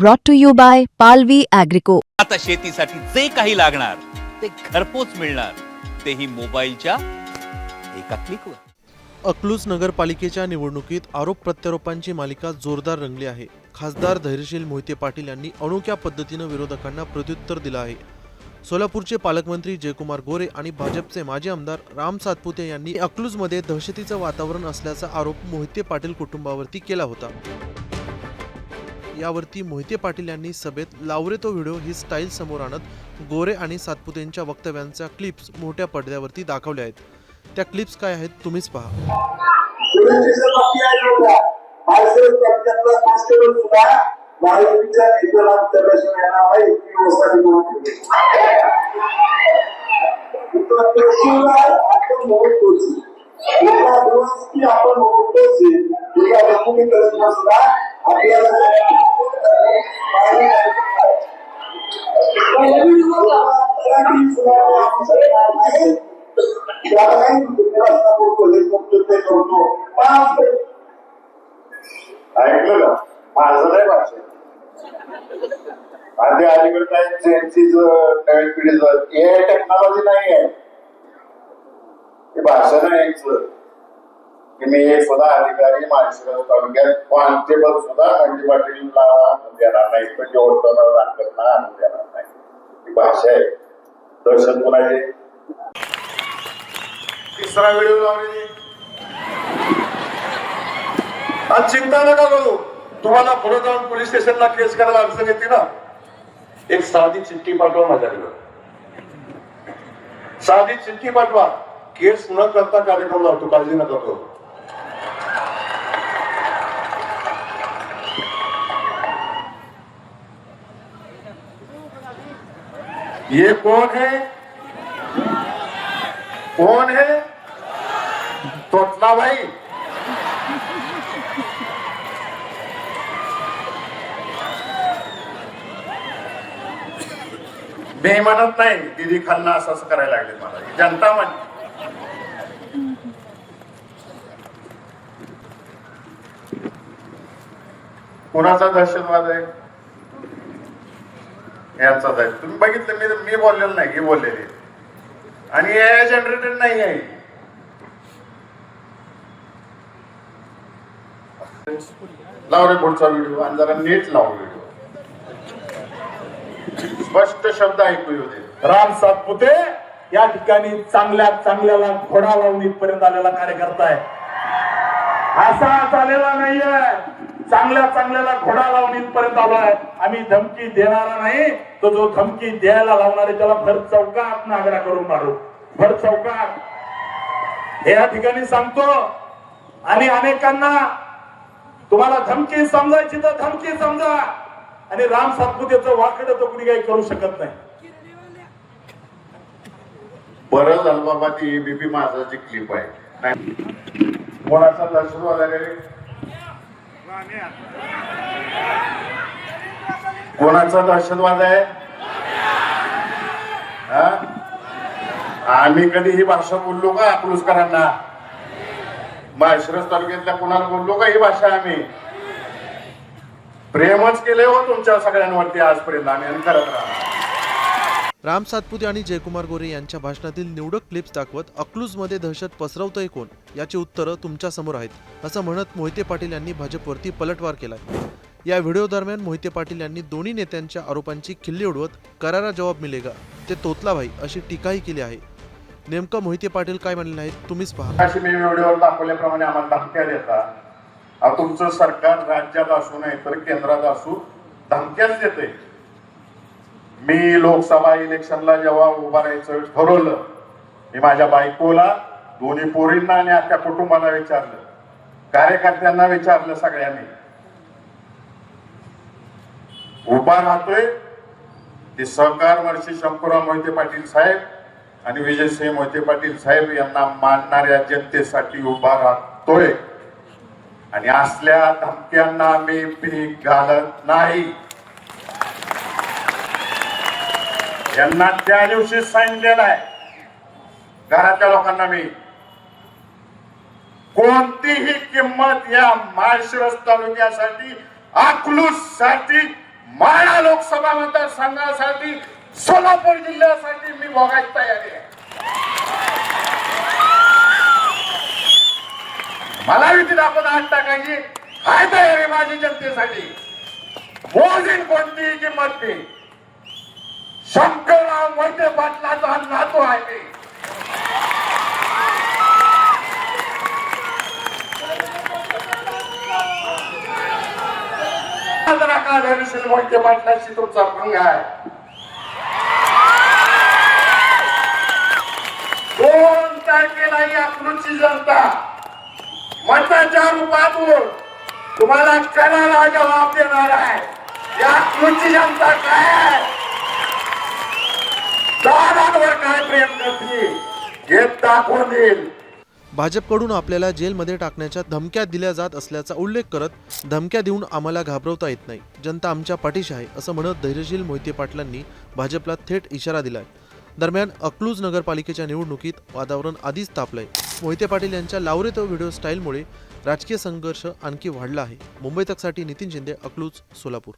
brought to you by Palvi Agrico. आता शेतीसाठी जे काही लागणार ते घरपोच मिळणार. तेही मोबाईलच्या एका क्लिकवर अकलूज नगरपालिकेच्या निवडणुकीत आरोप प्रत्यारोपांची मालिका जोरदार रंगली आहे. खासदार धैर्यशील मोहिते पाटील यांनी अनोख्या पद्धतीनं विरोधकांना प्रत्युत्तर दिलं आहे. सोलापूरचे पालकमंत्री जयकुमार गोरे आणि भाजपचे माजी आमदार राम सातपुते यांनी अकलूजमध्ये दहशतीचं वातावरण असल्याचा आरोप मोहिते पाटील कुटुंबावरती केला होता. यावरती मोहिते पाटील यांनी सभेत लावरे तो व्हिडिओ ही स्टाईल समोर आणत गोरे आणि सातपुतेंच्या वक्तव्यांच्या क्लिप्स मोठ्या पडद्यावरती दाखवल्या आहेत. त्या क्लिप्स काय आहेत तुम्हीच पहा. आपण म्हणून नाही त्याला ते ऐकलं का? माझं नाही भाषण अलीकडे काय जेन्सीच नवीन पिढीचं? हे टेक्नॉलॉजी नाही आहे हे भाषा नाही की मी एक सुद्धा अधिकारी माळशिरस तालुक्यात कॉन्स्टेबल सुद्धा म्हणजे पाटीलला देणार नाही. म्हणजे ओळखणार लागत ना आणून देणार नाही. ही भाषा आहे. दर्शन कुणाची? तिसरा व्हिडिओ लावले आज चिंता नका करू. तुम्हाला पुढे जाऊन पोलीस स्टेशनला केस करायला अडचण येते ना? एक साधी चिठ्ठी पाठवा माझ्याकडे. साधी चिठ्ठी पाठवा. केस न करता कार्यक्रम लावतो. काळजी नका करू. ये कौन है? कौन है? तोतला भाई। मी म्हणत नाही दिदी खालना असं करायला लागले मला. जनता म्हण कोणाचा दहशतवाद आहे? याचाच आहे. तुम्ही बघितलं मी मी बोललेलं नाही की बोललेले. आणि ए जनरेटेड नाही आहे. लाव रे पुढचा व्हिडिओ आणि जरा नीट लाव व्हिडिओ स्पष्ट शब्द ऐकू येऊ दे. राम सातपुते या ठिकाणी चांगल्या चांगल्याला घोडा लावून इथपर्यंत आलेला कार्यकर्ता आहे. असा झालेला नाहीये. चांगल्या चांगल्याला घोडा लावून इथपर्यंत आलोय. आम्ही धमकी देणारा नाही. तो जो धमकी द्यायला लावणार आहे त्याला भर चौकात नागरा करून मारू. भर चौकात. या ठिकाणी सांगतो आणि अनेकांना तुम्हाला धमकी समजायची तर धमकी समजा. आणि राम सातपुतेचं वाकडं तर कुणी काही करू शकत नाही. बरं झालं बाबा ती एबीपी माझाची क्लिप आहे. कोणाचा दहशतवाद आहे रे? कोणाचा दहशतवाद आहे? हा? आम्ही कधी ही भाषा बोललो का अकलूजकरांना माळशिरस तालुक्यातल्या कोणाला बोललो का ही भाषा आम्ही? प्रेमच केले हो तुमच्या सगळ्यांवरती आजपर्यंत. आम्ही आणि करत राहणार. राम सातपुते आणि जयकुमार गोरे यांच्या भाषणातील निवडक क्लिप्स दाखवत अकलूजमध्ये दहशत पसरवतंय कोण? याची उत्तरं तुमच्यासमोर आहेत असं म्हणत मोहिते पाटील यांनी भाजपवरती पलटवार केलाय. या व्हिडिओ दरम्यान मोहिते पाटील यांनी दोन्ही नेत्यांच्या आरोपांची खिल्ली उडवत करारा जवाब मिलेगा ते तोतला भाई अशी टीकाही केली आहे. नेमकं मोहिते पाटील काय म्हणले आहेत तुम्हीच पहा. अशी मी व्हिडिओवर दाखवल्याप्रमाणे आम्हाला धमक्या देता तुमचं सरकार राज्यात असू नाही तर केंद्रात असू धमक्याच देते मी लोकसभा इलेक्शनला जेव्हा उभा राहायचं ठरवलं मी माझ्या बायकोला दोन्ही पोरींना आणि अख्ख्या कुटुंबाला विचारलं. कार्यकर्त्यांना विचारलं सगळ्यांनी. उभा राहतोय ते सहकार वर्षी शंकरराव मोहिते पाटील साहेब आणि विजयसिंह मोहिते पाटील साहेब यांना मानणाऱ्या जनतेसाठी उभा राहतोय. आणि असल्या धमक्यांना मी पीक घालत नाही. यांना त्या दिवशी सांगितलेलं आहे. घरातल्या लोकांना मी. कोणतीही किंमत या माळशिरस तालुक्यासाठी अकलूजसाठी माळा लोकसभा मतदारसंघासाठी सोलापूर जिल्ह्यासाठी मी बघायची तयारी आहे. मला विधी दाखवत आठ टाकायची. काय तयारी माझी जनतेसाठी. मोजीन कोणतीही किंमत नाही शंकरराव मोहिते पाटलाचा नातू आहे मी. जरा पाटलाशी तुमचा भंग आहे. दोन तारखेला ही अकलूजची जनता. मताच्या रूपातून तुम्हाला करारा जबाब देणार आहे. या अकलूजची जनता काय आहे? दादांवर काय प्रेम करते? हे दाखवून देईल. भाजपकडून आपल्याला जेलमध्ये टाकण्याच्या धमक्या दिल्या जात असल्याचा उल्लेख करत धमक्या देऊन आम्हाला घाबरवता येत नाही. जनता आमच्या पाठीशी आहे असं म्हणत धैर्यशील मोहिते पाटलांनी भाजपला थेट इशारा दिलाय. दरम्यान अकलूज नगरपालिकेच्या निवडणुकीत वातावरण आधीच तापलंय. मोहिते पाटील यांच्या लावरे तो व्हिडिओ स्टाईलमुळे राजकीय संघर्ष आणखी वाढला आहे. मुंबई तकसाठी नितीन शिंदे अकलूज सोलापूर.